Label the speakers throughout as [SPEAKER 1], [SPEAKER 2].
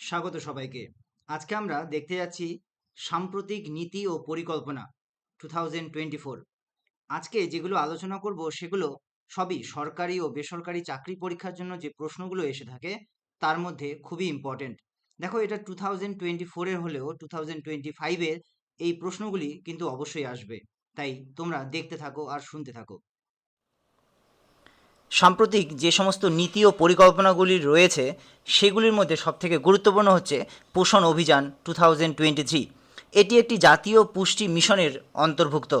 [SPEAKER 1] স্বাগত সবাইকে। আজকে আমরা দেখতে যাচ্ছি সাম্প্রতিক নীতি ও পরিকল্পনা টু আজকে যেগুলো আলোচনা করব সেগুলো সবই সরকারি ও বেসরকারি চাকরি পরীক্ষার জন্য যে প্রশ্নগুলো এসে থাকে, তার মধ্যে খুবই ইম্পর্টেন্ট দেখো এটা টু থাউজেন্ড টোয়েন্টি ফোরের হলেও টু থাউজেন্ড টোয়েন্টি ফাইভের এই প্রশ্নগুলি কিন্তু অবশ্যই আসবে। তাই তোমরা দেখতে থাকো আর শুনতে থাকো। সাম্প্রতিক যে সমস্ত নীতি ও পরিকল্পনাগুলি রয়েছে, সেগুলির মধ্যে সবথেকে গুরুত্বপূর্ণ হচ্ছে পোষণ অভিযান টু থাউজেন্ড টোয়েন্টি থ্রি। এটি একটি জাতীয় পুষ্টি মিশনের অন্তর্ভুক্ত।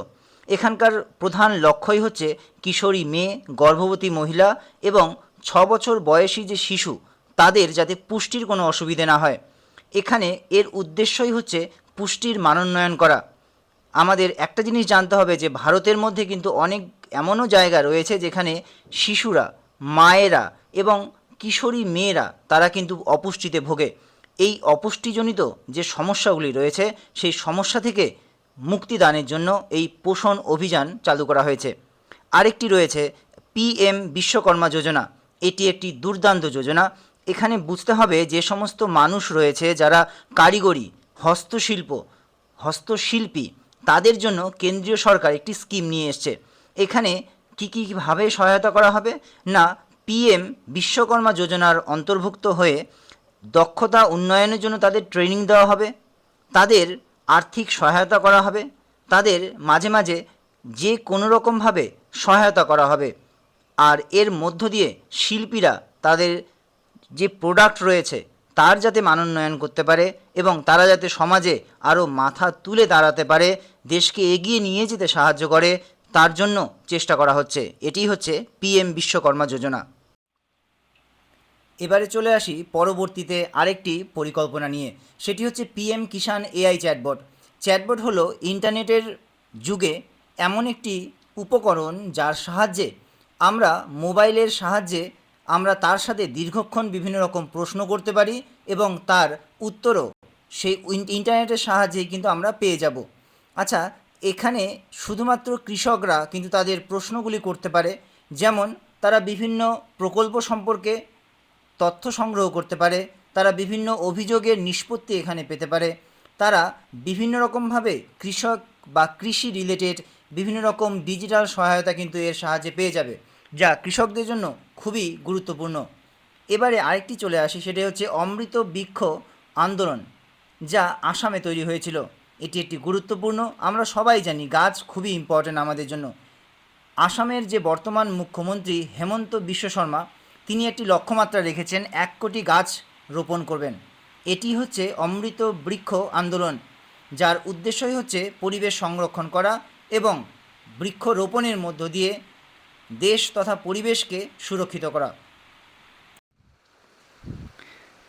[SPEAKER 1] এখানকার প্রধান লক্ষ্যই হচ্ছে কিশোরী মেয়ে, গর্ভবতী মহিলা এবং ছ বছর বয়সী যে শিশু, তাদের যাতে পুষ্টির কোনো অসুবিধে না হয়। এখানে এর উদ্দেশ্যই হচ্ছে পুষ্টির মানোন্নয়ন করা। আমাদের একটা জিনিস জানতে হবে যে, ভারতের মধ্যে কিন্তু অনেক এমনও জায়গা রয়েছে যেখানে শিশুরা, মায়েরা এবং কিশোরী মেয়েরা তারা কিন্তু অপুষ্টিতে ভোগে। এই অপুষ্টিজনিত যে সমস্যাগুলি রয়েছে, সেই সমস্যা থেকে মুক্তিদানের জন্য এই পোষণ অভিযান চালু করা হয়েছে। আরেকটি রয়েছে পিএম বিশ্বকর্মা যোজনা। এটি একটি দুর্দান্ত যোজনা। এখানে বুঝতে হবে যে সমস্ত মানুষ রয়েছে যারা কারিগরি, হস্তশিল্প, হস্তশিল্পী, তাদের জন্য কেন্দ্রীয় সরকার একটি স্কিম নিয়ে এসছে। এখানে কী কীভাবে সহায়তা করা হবে? না পিএম বিশ্বকর্মা যোজনার অন্তর্ভুক্ত হয়ে দক্ষতা উন্নয়নের জন্য তাদের ট্রেনিং দেওয়া হবে, তাদের আর্থিক সহায়তা করা হবে, তাদের মাঝে মাঝে যে কোনো রকমভাবে সহায়তা করা হবে। আর এর মধ্য দিয়ে শিল্পীরা তাদের যে প্রোডাক্ট রয়েছে, তার যাতে মানোন্নয়ন করতে পারে এবং তারা যাতে সমাজে আরও মাথা তুলে দাঁড়াতে পারে, দেশকে এগিয়ে নিয়ে যেতে সাহায্য করে তার জন্য চেষ্টা করা হচ্ছে। এটি হচ্ছে পিএম বিশ্বকর্মা যোজনা। এবারে চলে আসি পরবর্তীতে আরেকটি পরিকল্পনা নিয়ে। সেটি হচ্ছে P M Kisan A I chatbot. Chatbot হলো ইন্টারনেটের যুগে এমন একটি উপকরণ যার সাহায্যে আমরা মোবাইলের সাহায্যে আমরা তার সাথে দীর্ঘক্ষণ বিভিন্ন রকম প্রশ্ন করতে পারি এবং তার উত্তরও সেই ইন্টারনেটের সাহায্যেই কিন্তু আমরা পেয়ে যাব। আচ্ছা এখানে শুধুমাত্র কৃষকরা কিন্তু তাদের প্রশ্নগুলি করতে পারে, যেমন তারা বিভিন্ন প্রকল্প সম্পর্কে তথ্য সংগ্রহ করতে পারে, তারা বিভিন্ন অভিযোগের নিষ্পত্তি এখানে পেতে পারে, তারা বিভিন্ন রকমভাবে কৃষক বা কৃষি রিলেটেড বিভিন্ন রকম ডিজিটাল সহায়তা কিন্তু এর সাহায্যে পেয়ে যাবে, যা কৃষকদের জন্য খুবই গুরুত্বপূর্ণ। এবারে আরেকটি চলে আসি সেটা হচ্ছে অমৃত বৃক্ষ আন্দোলন, যা আসামে তৈরি হয়েছিল। এটি একটি গুরুত্বপূর্ণ, আমরা সবাই জানি গাছ খুবই ইম্পর্ট্যান্ট আমাদের জন্য। আসামের যে বর্তমান মুখ্যমন্ত্রী হেমন্ত বিশ্ব শর্মা, তিনি একটি লক্ষ্যমাত্রা রেখেছেন, এক কোটি গাছ রোপণ করবেন। এটি হচ্ছে অমৃত বৃক্ষ আন্দোলন, যার উদ্দেশ্যই হচ্ছে পরিবেশ সংরক্ষণ করা এবং বৃক্ষ রোপণের মধ্য দিয়ে দেশ তথা পরিবেশকে সুরক্ষিত করা।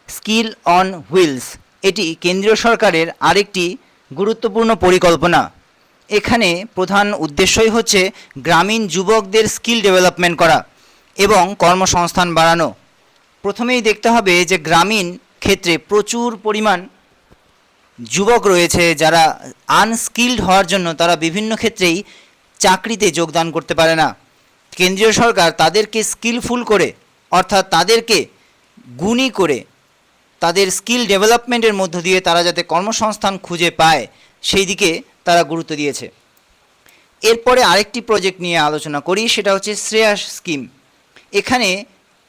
[SPEAKER 1] স্কিল অন হুইলস, এটি কেন্দ্রীয় সরকারের আরেকটি গুরুত্বপূর্ণ পরিকল্পনা। এখানে প্রধান উদ্দেশ্যই হচ্ছে গ্রামীণ যুবকদের স্কিল ডেভেলপমেন্ট করা এবং কর্মসংস্থান বাড়ানো। প্রথমেই দেখতে হবে যে গ্রামীণ ক্ষেত্রে প্রচুর পরিমাণ যুবক রয়েছে যারা আনস্কিল্ড হওয়ার জন্য তারা বিভিন্ন ক্ষেত্রেই চাকরিতে যোগদান করতে পারে না। কেন্দ্রীয় সরকার তাদেরকে স্কিলফুল করে, অর্থাৎ তাদেরকে গুণী করে তাদের স্কিল ডেভেলপমেন্টের মধ্য দিয়ে তারা যাতে কর্মসংস্থান খুঁজে পায়, সেই দিকে তারা গুরুত্ব দিয়েছে। এরপরে আরেকটি প্রজেক্ট নিয়ে আলোচনা করি, সেটা হচ্ছে শ্রেয়াস স্কিম এখানে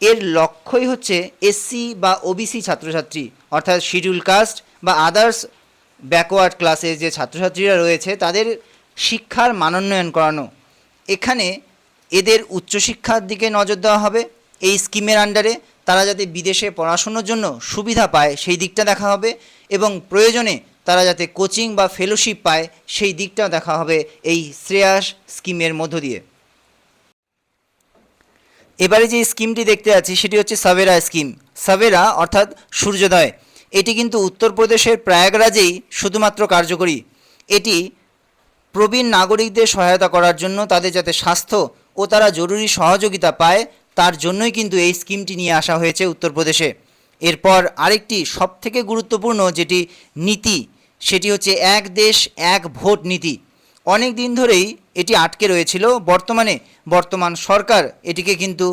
[SPEAKER 1] এর লক্ষ্যই হচ্ছে এসসি বা ওবিসি ছাত্রছাত্রী, অর্থাৎ শিডিউল কাস্ট বা আদার্স ব্যাকওয়ার্ড ক্লাসের যে ছাত্রছাত্রীরা রয়েছে, তাদের শিক্ষার মানোন্নয়ন করানো। এখানে এদের উচ্চশিক্ষার দিকে নজর দেওয়া হবে, এই স্কিমের আন্ডারে তারা যাতে বিদেশে পড়াশুনোর জন্য সুবিধা পায়, সেই দিকটা দেখা হবে এবং প্রয়োজনে তারা যাতে কোচিং বা ফেলোশিপ পায়, সেই দিকটাও দেখা হবে এই শ্রেয়াস স্কিমের মধ্য দিয়ে। এবারে যে স্কিমটি দেখতে আছি সেটি হচ্ছে সাবেরা স্কিম। সাবেরা অর্থাৎ সূর্যোদয়। এটি কিন্তু উত্তরপ্রদেশের প্রয়াগরাজেই শুধুমাত্র কার্যকরী। এটি প্রবীণ নাগরিকদের সহায়তা করার জন্য তাদের যাতে স্বাস্থ্য ও তারা জরুরি সহযোগিতা পায় তার জন্যই কিন্তু এই স্কিমটি নিয়ে আসা হয়েছে উত্তরপ্রদেশে। এরপর আরেকটি সবথেকে গুরুত্বপূর্ণ যেটি নীতি, সেটি হচ্ছে এক দেশ, এক ভোট নীতি। অনেক দিন ধরেই এটি আটকে রয়েছিল, বর্তমানে বর্তমান সরকার এটিকে কিন্তু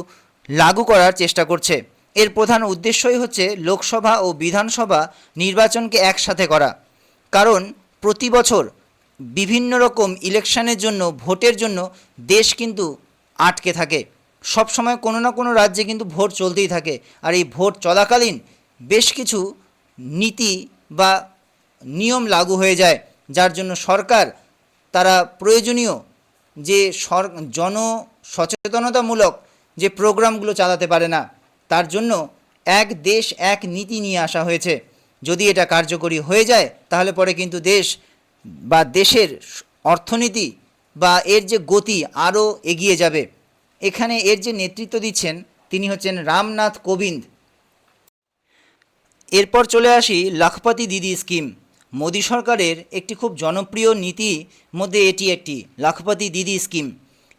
[SPEAKER 1] লাগু করার চেষ্টা করছে। এর প্রধান উদ্দেশ্যই হচ্ছে লোকসভা ও বিধানসভা নির্বাচনকে একসাথে করা। কারণ প্রতি বছর বিভিন্ন রকম ইলেকশনের জন্য, ভোটের জন্য দেশ কিন্তু আটকে থাকে। সব সময় কোনো না কোনো রাজ্যে কিন্তু ভোট চলতেই থাকে। আর এই ভোট চলাকালীন বেশ কিছু নীতি বা নিয়ম লাগু হয়ে যায়, যার জন্য সরকার তারা প্রয়োজনীয় যে সর জন সচেতনতামূলক যে প্রোগ্রামগুলো চালাতে পারে না, তার জন্য এক দেশ এক নীতি নিয়ে আসা হয়েছে। যদি এটা কার্যকরী হয়ে যায়, তাহলে পরে কিন্তু দেশ বা দেশের অর্থনীতি বা এর যে গতি আরও এগিয়ে যাবে। এখানে এর যে নেতৃত্ব দিচ্ছেন, তিনি হচ্ছেন রামনাথ কোবিন্দ। এরপর চলে আসি লাখপতি দিদি স্কিম। মোদী সরকারের একটি খুব জনপ্রিয় নীতি মধ্যে এটি একটি, লাখপতি দিদি স্কিম।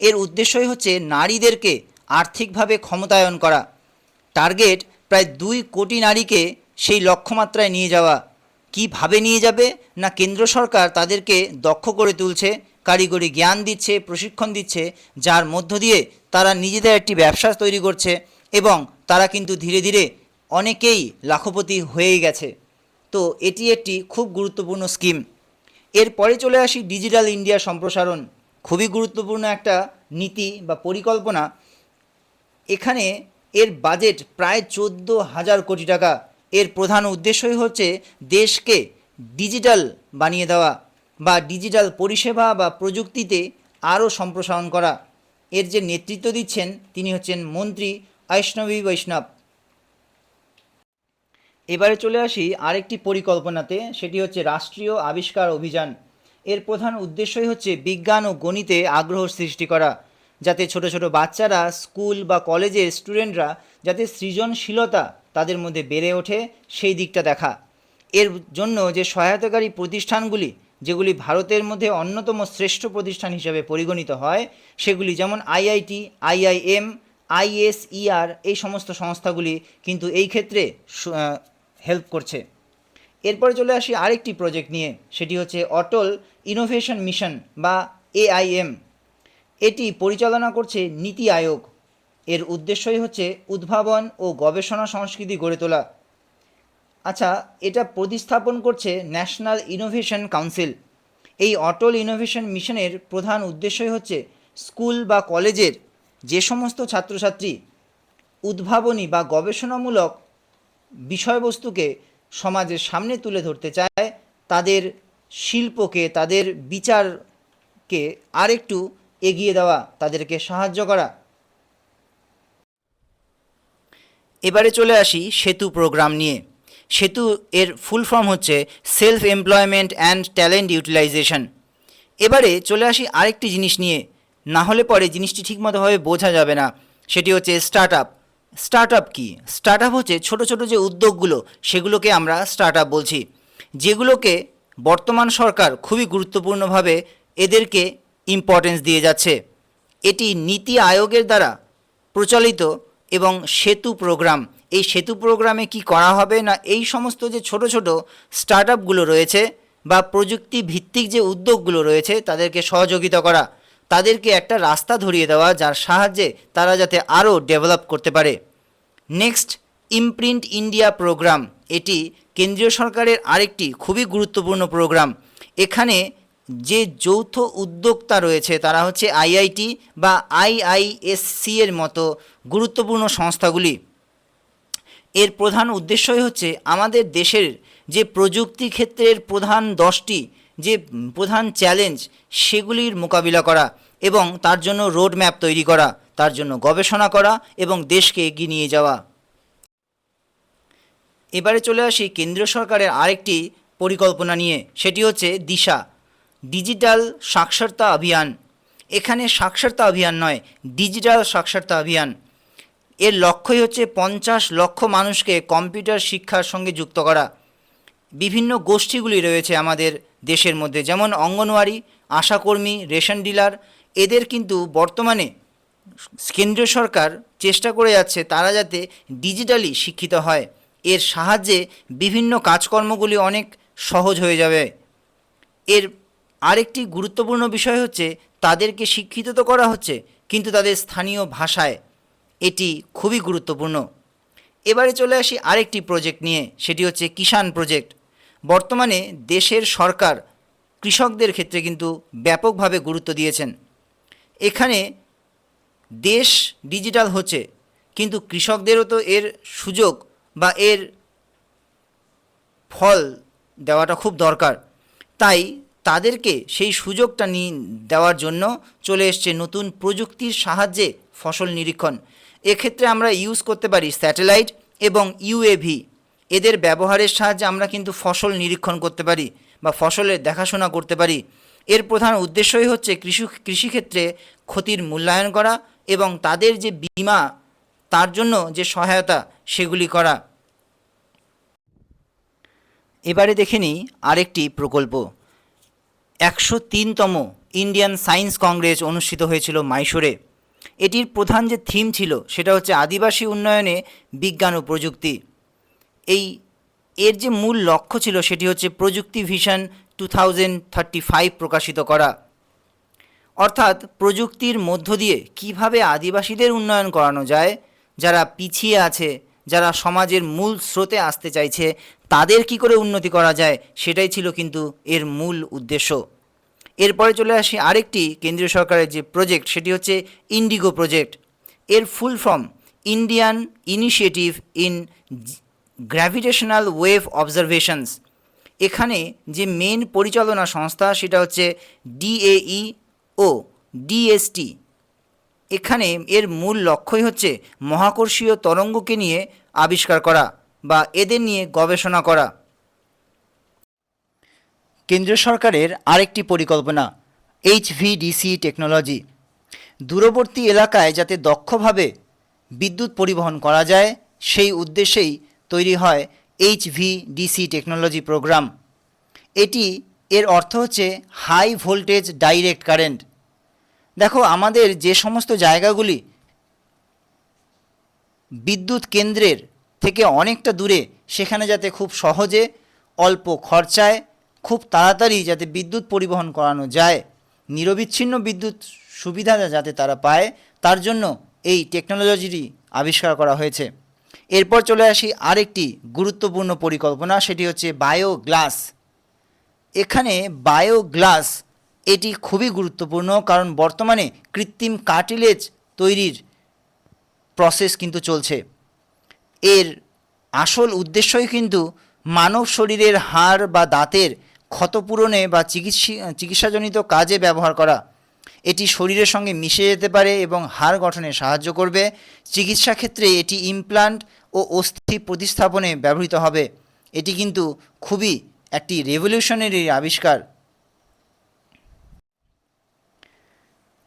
[SPEAKER 1] এর উদ্দেশ্যই হচ্ছে নারীদেরকে আর্থিকভাবে ক্ষমতায়ন করা। টার্গেট প্রায় দুই কোটি নারীকে সেই লক্ষ্যমাত্রায় নিয়ে যাওয়া। কীভাবে নিয়ে যাবে না কেন্দ্র সরকার তাদেরকে দক্ষ করে তুলছে কারিগরি জ্ঞান দিচ্ছে, প্রশিক্ষণ দিচ্ছে, যার মধ্য দিয়ে তারা নিজেদের একটি ব্যবসা তৈরি করছে এবং তারা কিন্তু ধীরে ধীরে অনেকেই লাখপতি হয়েই গেছে। তো এটি একটি খুব গুরুত্বপূর্ণ স্কিম এরপরে চলে আসি ডিজিটাল ইন্ডিয়া সম্প্রসারণ। খুবই গুরুত্বপূর্ণ একটা নীতি বা পরিকল্পনা। এখানে এর বাজেট প্রায় চোদ্দ হাজার কোটি টাকা। এর প্রধান উদ্দেশ্যই হচ্ছে দেশকে ডিজিটাল বানিয়ে দেওয়া। বা ডিজিটাল পরিষেবা বা প্রযুক্তিতে আরও সম্প্রসারণ করা। এর যে নেতৃত্ব দিচ্ছেন, তিনি হচ্ছেন মন্ত্রী বৈষ্ণবী বৈষ্ণব। এবারে চলে আসি আরেকটি পরিকল্পনাতে, সেটি হচ্ছে রাষ্ট্রীয় আবিষ্কার অভিযান। এর প্রধান উদ্দেশ্যই হচ্ছে বিজ্ঞান ও গণিতে আগ্রহ সৃষ্টি করা, যাতে ছোট ছোট বাচ্চারা স্কুল বা কলেজের স্টুডেন্টরা যাতে সৃজনশীলতা তাদের মধ্যে বেড়ে ওঠে, সেই দিকটা দেখা। এর জন্য যে সহায়তাকারী প্রতিষ্ঠানগুলি যেগুলি ভারতের মধ্যে অন্যতম শ্রেষ্ঠ প্রতিষ্ঠান হিসেবে পরিগণিত হয়, সেগুলি যেমন আইআইটি, আইআইএম, আইএসইআর, এই সমস্ত সংস্থাগুলি কিন্তু এই ক্ষেত্রে হেল্প করছে। এরপরে চলে আসি আরেকটি প্রজেক্ট নিয়ে, সেটি হচ্ছে অটল ইনোভেশন মিশন বা এআইএম। এটি পরিচালনা করছে নীতি আয়োগ। এর উদ্দেশ্যই হচ্ছে উদ্ভাবন ও গবেষণা সংস্কৃতি গড়ে তোলা। আচ্ছা এটা প্রতিস্থাপন করছে ন্যাশনাল ইনোভেশন কাউন্সিল। এই অটল ইনোভেশন মিশনের প্রধান উদ্দেশ্যই হচ্ছে স্কুল বা কলেজের যে সমস্ত ছাত্রছাত্রী উদ্ভাবনী বা গবেষণামূলক বিষয়বস্তুকে সমাজের সামনে তুলে ধরতে চায়, তাদের শিল্পকে, তাদের বিচারকে আরেকটু এগিয়ে দেওয়া, তাদেরকে সাহায্য করা। এবারে চলে আসি সেতু প্রোগ্রাম নিয়ে। সেতু এর ফুল ফর্ম হচ্ছে self employment and talent utilisation এবারে চলে আসি আরেকটি জিনিস নিয়ে। না হলে পরে জিনিসটি ঠিকমতোভাবে বোঝা যাবে না। সেটি হচ্ছে স্টার্ট আপ স্টার্ট আপ কী? স্টার্ট আপ হচ্ছে ছোটো ছোটো যে উদ্যোগগুলো, সেগুলোকে আমরা স্টার্ট আপ বলছি। যেগুলোকে বর্তমান সরকার খুবই গুরুত্বপূর্ণভাবে এদেরকে ইম্পর্টেন্স দিয়ে যাচ্ছে। এটি নীতি আয়োগের দ্বারা প্রচলিত এবং সেতু প্রোগ্রাম এই সেতু প্রোগ্রামে কি করা হবে না এই সমস্ত যে ছোট ছোট স্টার্ট আপগুলো রয়েছে বা প্রযুক্তি ভিত্তিক যে উদ্যোগগুলো রয়েছে তাদেরকে সহযোগিতা করা, তাদেরকে একটা রাস্তা ধরিয়ে দেওয়া যার সাহায্যে তারা যাতে আরও ডেভেলপ করতে পারে। Next, IMPRINT India programme. এটি কেন্দ্রীয় সরকারের আরেকটি খুবই গুরুত্বপূর্ণ প্রোগ্রাম। এখানে যে যৌথ উদ্যোক্তা রয়েছে তারা হচ্ছে আইআইটি বা আইআইএসসি এর মতো গুরুত্বপূর্ণ সংস্থাগুলি। এর প্রধান উদ্দেশ্যই হচ্ছে আমাদের দেশের যে প্রযুক্তি ক্ষেত্রের প্রধান দশটি যে প্রধান চ্যালেঞ্জ সেগুলির মোকাবিলা করা এবং তার জন্য রোড ম্যাপ তৈরি করা, তার জন্য গবেষণা করা এবং দেশকে এগিয়ে নিয়ে যাওয়া। এবারে চলে আসি কেন্দ্র সরকারের আরেকটি পরিকল্পনা নিয়ে, সেটি হচ্ছে দিশা, ডিজিটাল সাক্ষরতা অভিযান। এখানে সাক্ষরতা অভিযান নয়, ডিজিটাল সাক্ষরতা অভিযান। এর লক্ষ্যই হচ্ছে পঞ্চাশ লক্ষ মানুষকে কম্পিউটার শিক্ষার সঙ্গে যুক্ত করা। বিভিন্ন গোষ্ঠীগুলি রয়েছে আমাদের দেশের মধ্যে, যেমন অঙ্গনওয়াড়ি, আশাকর্মী, রেশন ডিলার। এদের কিন্তু বর্তমানে কেন্দ্রীয় সরকার চেষ্টা করে যাচ্ছে তারা যাতে ডিজিটালি শিক্ষিত হয়। এর সাহায্যে বিভিন্ন কাজকর্মগুলি অনেক সহজ হয়ে যাবে। এর আরেকটি গুরুত্বপূর্ণ বিষয় হচ্ছে, তাদেরকে শিক্ষিত তো করা হচ্ছে, কিন্তু তাদের স্থানীয় ভাষায় এটি খুবই গুরুত্বপূর্ণ। এবারে চলে আসি আরেকটি প্রজেক্ট নিয়ে, সেটি হচ্ছে কিষাণ প্রজেক্ট বর্তমানে দেশের সরকার কৃষকদের ক্ষেত্রে কিন্তু ব্যাপকভাবে গুরুত্ব দিয়েছেন। এখানে দেশ ডিজিটাল হচ্ছে, কিন্তু কৃষকদেরও তো এর সুযোগ বা এর ফল দেওয়াটা খুব দরকার। তাই তাদেরকে সেই সুযোগটা নিয়ে দেওয়ার জন্য চলে এসছে নতুন প্রযুক্তির সাহায্যে ফসল নিরীক্ষণ। এক্ষেত্রে আমরা ইউজ করতে পারি স্যাটেলাইট এবং ইউএভি এদের ব্যবহারের সাহায্যে আমরা কিন্তু ফসল নিরীক্ষণ করতে পারি বা ফসলের দেখাশোনা করতে পারি। এর প্রধান উদ্দেশ্যই হচ্ছে কৃষি, কৃষিক্ষেত্রে ক্ষতির মূল্যায়ন করা এবং তাদের যে বিমা, তার জন্য যে সহায়তা, সেগুলি করা। এবারে দেখে নিই আরেকটি প্রকল্প। একশো তিনতম ইন্ডিয়ান সায়েন্স কংগ্রেস অনুষ্ঠিত হয়েছিল মাইশোরে এটির প্রধান যে থিম ছিল সেটা হচ্ছে আদিবাসী উন্নয়নে বিজ্ঞান ও প্রযুক্তি। এই, এর যে মূল লক্ষ্য ছিল সেটি হচ্ছে প্রযুক্তি vision two thousand thirty five প্রকাশিত করা। অর্থাৎ প্রযুক্তির মধ্য দিয়ে কীভাবে আদিবাসীদের উন্নয়ন করানো যায়, যারা পিছিয়ে আছে, যারা সমাজের মূল স্রোতে আসতে চাইছে, তাদের কি করে উন্নতি করা যায়, সেটাই ছিল কিন্তু এর মূল উদ্দেশ্য। এরপরে চলে আসি আরেকটি কেন্দ্রীয় সরকারের যে প্রজেক্ট সেটি হচ্ছে ইন্ডিগো প্রজেক্ট এর full form Indian initiative in gravitational wave observations এখানে যে মেন পরিচালনা সংস্থা, সেটা হচ্ছে ডিএই ও ডিএসটি এখানে এর মূল লক্ষ্যই হচ্ছে মহাকর্ষীয় তরঙ্গকে নিয়ে আবিষ্কার করা বা এদের নিয়ে গবেষণা করা। কেন্দ্রীয় সরকারের আরেকটি পরিকল্পনা এইচভিডিসি টেকনোলজি দূরবর্তী এলাকায় যাতে দক্ষভাবে বিদ্যুৎ পরিবহন করা যায়, সেই উদ্দেশ্যেই তৈরি হয় এইচভিডিসি টেকনোলজি প্রোগ্রাম এটি, এর অর্থ হচ্ছে হাই ভোল্টেজ ডাইরেক্ট কারেন্ট দেখো, আমাদের যে সমস্ত জায়গাগুলি বিদ্যুৎ কেন্দ্রের থেকে অনেকটা দূরে, সেখানে যাতে খুব সহজে অল্প খরচায় খুব তাড়াতাড়ি যাতে বিদ্যুৎ পরিবহন করানো যায়, নিরবিচ্ছিন্ন বিদ্যুৎ সুবিধা যাতে তারা পায়, তার জন্য এই টেকনোলজিটি আবিষ্কার করা হয়েছে। এরপর চলে আসি আরেকটি গুরুত্বপূর্ণ পরিকল্পনা, সেটি হচ্ছে বায়োগ্লাস। এখানে বায়োগ্লাস, এটি খুবই গুরুত্বপূর্ণ কারণ বর্তমানে কৃত্রিম কার্টিলেজ তৈরির প্রসেস কিন্তু চলছে। এর আসল উদ্দেশ্যই কিন্তু মানব শরীরের হাড় বা দাঁতের ক্ষতপূরণে বা চিকিৎসা, চিকিৎসাজনিত কাজে ব্যবহার করা, এটি শরীরের সঙ্গে মিশে যেতে পারে এবং হাড় গঠনে সাহায্য করবে। চিকিৎসা ক্ষেত্রে এটি ইমপ্লান্ট ও অস্থি প্রতিস্থাপনে ব্যবহৃত হবে। এটি কিন্তু খুবই একটি রেভলিউশনারি আবিষ্কার।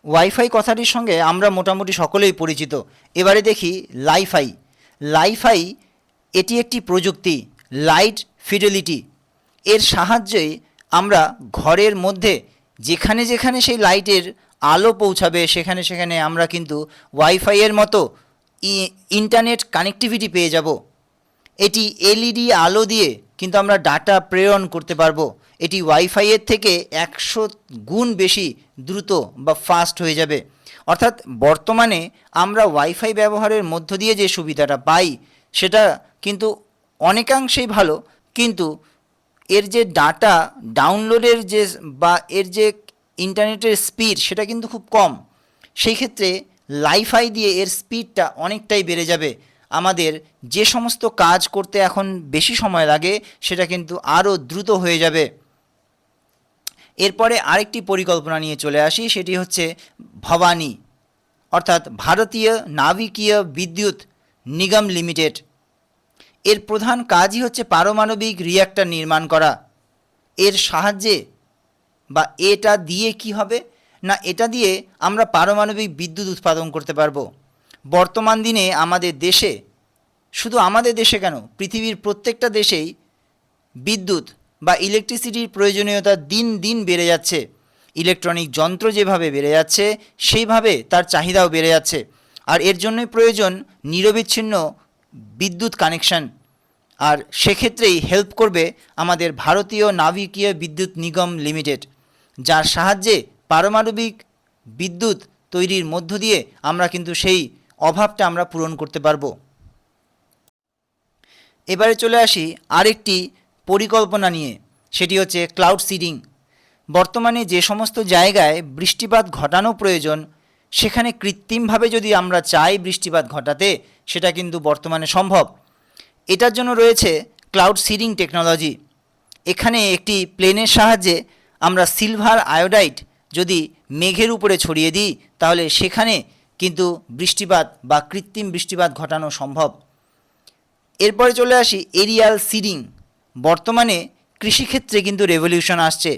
[SPEAKER 1] ওয়াইফাই কথাটির সঙ্গে আমরা মোটামুটি সকলেই পরিচিত। এবারে দেখি লাইফাই। লাইফাই এটি একটি প্রযুক্তি, লাইট ফিডেলিটি। এর সাহায্যে আমরা ঘরের মধ্যে যেখানে যেখানে সেই লাইটের আলো পৌঁছাবে, সেখানে সেখানে আমরা কিন্তু ওয়াইফাইয়ের মতো ইন্টারনেট কানেক্টিভিটি পেয়ে যাব। এটি এলইডি আলো দিয়ে কিন্তু আমরা ডাটা প্রেরণ করতে পারব। এটি ওয়াইফাইয়ের থেকে একশো গুণ বেশি দ্রুত বা ফাস্ট হয়ে যাবে। অর্থাৎ বর্তমানে আমরা ওয়াইফাই ব্যবহারের মধ্য দিয়ে যে সুবিধাটা পাই, সেটা কিন্তু অনেকাংশেই ভালো, কিন্তু এর যে ডাটা ডাউনলোডের যে বা এর যে ইন্টারনেটের স্পিড সেটা কিন্তু খুব কম। সেই ক্ষেত্রে লাইফাই দিয়ে এর স্পিডটা অনেকটাই বেড়ে যাবে। আমাদের যে সমস্ত কাজ করতে এখন বেশি সময় লাগে, সেটা কিন্তু আরও দ্রুত হয়ে যাবে। এরপরে আরেকটি পরিকল্পনা নিয়ে চলে আসি, সেটি হচ্ছে ভবানী, অর্থাৎ ভারতীয় নাবিকীয় বিদ্যুৎ নিগম লিমিটেড। এর প্রধান কাজই হচ্ছে পারমাণবিক রিয়্যাক্টর নির্মাণ করা। এর সাহায্যে বা এটা দিয়ে কি হবে? না, এটা দিয়ে আমরা পারমাণবিক বিদ্যুৎ উৎপাদন করতে পারব। বর্তমান দিনে আমাদের দেশে, শুধু আমাদের দেশে কেন, পৃথিবীর প্রত্যেকটা দেশেই বিদ্যুৎ বা ইলেকট্রিসিটির প্রয়োজনীয়তা দিন দিন বেড়ে যাচ্ছে। ইলেকট্রনিক যন্ত্র যেভাবে বেড়ে যাচ্ছে, সেইভাবে তার চাহিদাও বেড়ে যাচ্ছে। আর এর জন্যই প্রয়োজন নিরবিচ্ছিন্ন বিদ্যুৎ কানেকশন আর সেক্ষেত্রেই হেল্প করবে আমাদের ভারতীয় নাবিকীয় বিদ্যুৎ নিগম লিমিটেড যার সাহায্যে পারমাণবিক বিদ্যুৎ তৈরির মধ্য দিয়ে আমরা কিন্তু সেই অভাবটা আমরা পূরণ করতে পারব। এবারে চলে আসি আরেকটি পরিকল্পনা নিয়ে, সেটি হচ্ছে ক্লাউড সিডিং বর্তমানে যে সমস্ত জায়গায় বৃষ্টিপাত ঘটানো প্রয়োজন সেখানে কৃত্রিমভাবে যদি আমরা চাই বৃষ্টিপাত ঘটাতে, সেটা কিন্তু বর্তমানে সম্ভব। এটার জন্য রয়েছে ক্লাউড সিডিং টেকনোলজি এখানে একটি প্লেনের সাহায্যে আমরা সিলভার আয়োডাইড যদি মেঘের উপরে ছড়িয়ে দিই, তাহলে সেখানে কিন্তু বৃষ্টিপাত বা কৃত্রিম বৃষ্টিপাত ঘটানো সম্ভব। এরপরে চলে আসি এরিয়াল সিডিং বর্তমানে কৃষিক্ষেত্রে কিন্তু রেভলিউশন আসছে।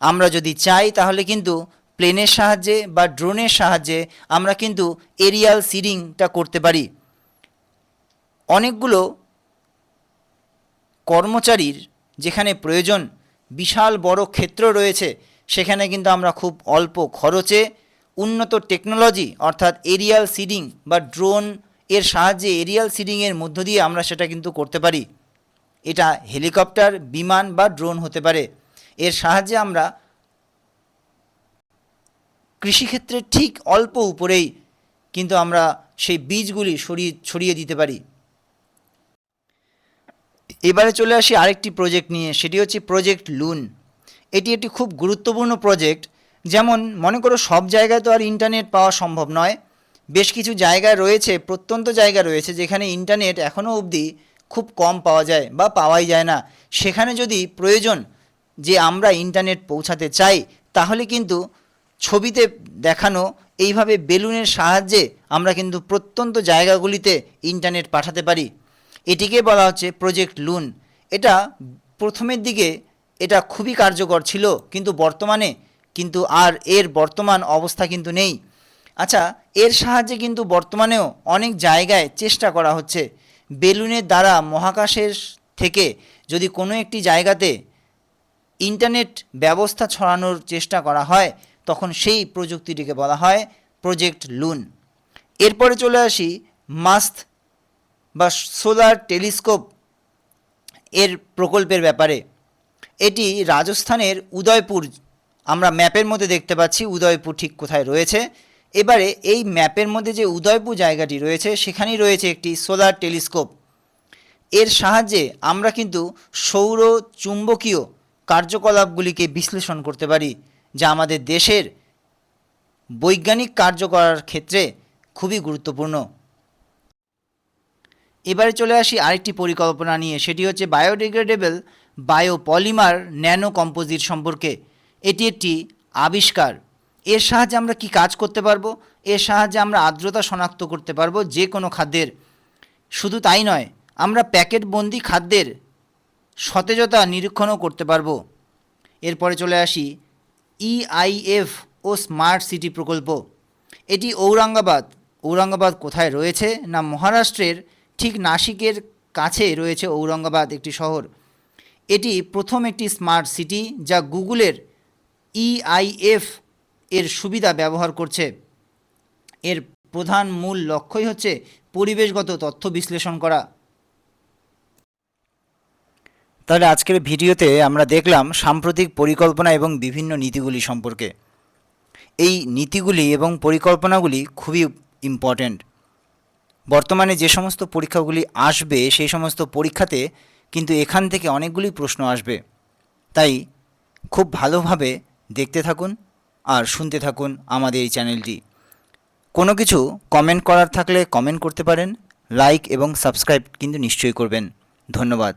[SPEAKER 1] আমরা যদি চাই, তাহলে কিন্তু প্লেনের সাহায্যে বা ড্রোনের সাহায্যে আমরা কিন্তু এরিয়াল সিডিংটা করতে পারি। অনেকগুলো কর্মচারীর যেখানে প্রয়োজন বিশাল বড় ক্ষেত্র রয়েছে, সেখানে কিন্তু আমরা খুব অল্প খরচে উন্নত টেকনোলজি অর্থাৎ এরিয়াল সিডিং বা ড্রোন এর সাহায্যে এরিয়াল সিডিংয়ের মধ্য দিয়ে আমরা সেটা কিন্তু করতে পারি। এটা হেলিকপ্টার, বিমান বা ড্রোন হতে পারে। এর সাহায্যে আমরা কৃষিক্ষেত্রে ঠিক অল্প উপরেই কিন্তু আমরা সেই বীজগুলি সরিয়ে, ছড়িয়ে দিতে পারি। এবারে চলে আসি আরেকটি প্রজেক্ট নিয়ে, সেটি হচ্ছে প্রজেক্ট লুন এটি একটি খুব গুরুত্বপূর্ণ প্রজেক্ট যেমন মনে করো সব জায়গায় তো আর ইন্টারনেট পাওয়া সম্ভব নয়। বেশ কিছু জায়গায় রয়েছে, প্রত্যন্ত জায়গা রয়েছে, যেখানে ইন্টারনেট এখনও অবধি খুব কম পাওয়া যায় বা পাওয়াই যায় না। সেখানে যদি প্রয়োজন যে আমরা ইন্টারনেট পৌঁছাতে চাই, তাহলে কিন্তু ছবিতে দেখানো এইভাবে বেলুনের সাহায্যে আমরা কিন্তু প্রত্যন্ত জায়গাগুলিতে ইন্টারনেট পাঠাতে পারি। এটিকে বলা হচ্ছে প্রজেক্ট লুন এটা প্রথমের দিকে এটা খুবই কার্যকর ছিল, কিন্তু বর্তমানে কিন্তু আর এর বর্তমান অবস্থা কিন্তু নেই। আচ্ছা এর সাহায্যে কিন্তু বর্তমানেও অনেক জায়গায় চেষ্টা করা হচ্ছে। বেলুনের দ্বারা মহাকাশের থেকে যদি কোনো একটি জায়গাতে ইন্টারনেট ব্যবস্থা ছড়ানোর চেষ্টা করা হয় তখন সেই প্রযুক্তিটিকে বলা হয় প্রজেক্ট লুন এরপরে চলে আসি মাস্ত বা সোলার টেলিস্কোপ এর প্রকল্পের ব্যাপারে। এটি রাজস্থানের উদয়পুর, আমরা ম্যাপের মধ্যে দেখতে পাচ্ছি উদয়পুর ঠিক কোথায় রয়েছে। এবারে এই ম্যাপের মধ্যে যে উদয়পুর জায়গাটি রয়েছে, সেখানেই রয়েছে একটি সোলার টেলিস্কোপ এর সাহায্যে আমরা কিন্তু সৌর চুম্বকীয় কার্যকলাপগুলিকে বিশ্লেষণ করতে পারি। যা আমাদের দেশের বৈজ্ঞানিক কার্য করার ক্ষেত্রে খুবই গুরুত্বপূর্ণ। এবারে চলে আসি আরেকটি পরিকল্পনা নিয়ে, সেটি হচ্ছে বায়োডিগ্রেডেবল বায়োপলিমার ন্যানো কম্পোজিট সম্পর্কে। এটি একটি আবিষ্কার। এর সাহায্যে আমরা কি কাজ করতে পারব? এর সাহায্যে আমরা আর্দ্রতা শনাক্ত করতে পারব যে কোনো খাদ্যের। শুধু তাই নয়, আমরা প্যাকেটবন্দি খাদ্যের সতেজতা নিরীক্ষণও করতে পারব। এরপরে চলে আসি ইআইএফ ও স্মার্ট সিটি প্রকল্প। এটি ঔরঙ্গাবাদ। ঔরঙ্গাবাদ কোথায় রয়েছে? না, মহারাষ্ট্রের ঠিক নাসিকের কাছে রয়েছে ঔরঙ্গাবাদ একটি শহর। এটি প্রথম একটি স্মার্ট সিটি যা গুগলের ইআইএফ এর সুবিধা ব্যবহার করছে। এর প্রধান মূল লক্ষ্যই হচ্ছে পরিবেশগত তথ্য বিশ্লেষণ করা। তাহলে আজকের ভিডিওতে আমরা দেখলাম সাম্প্রতিক পরিকল্পনা এবং বিভিন্ন নীতিগুলি সম্পর্কে। এই নীতিগুলি এবং পরিকল্পনাগুলি খুবই ইম্পর্ট্যান্ট বর্তমানে যে সমস্ত পরীক্ষাগুলি আসবে, সেই সমস্ত পরীক্ষাতে কিন্তু এখান থেকে অনেকগুলি প্রশ্ন আসবে। তাই খুব ভালোভাবে দেখতে থাকুন আর শুনতে থাকুন আমাদের এই চ্যানেলটি। কোনো কিছু কমেন্ট করার থাকলে কমেন্ট করতে পারেন লাইক এবং সাবস্ক্রাইব কিন্তু নিশ্চয়ই করবেন। ধন্যবাদ।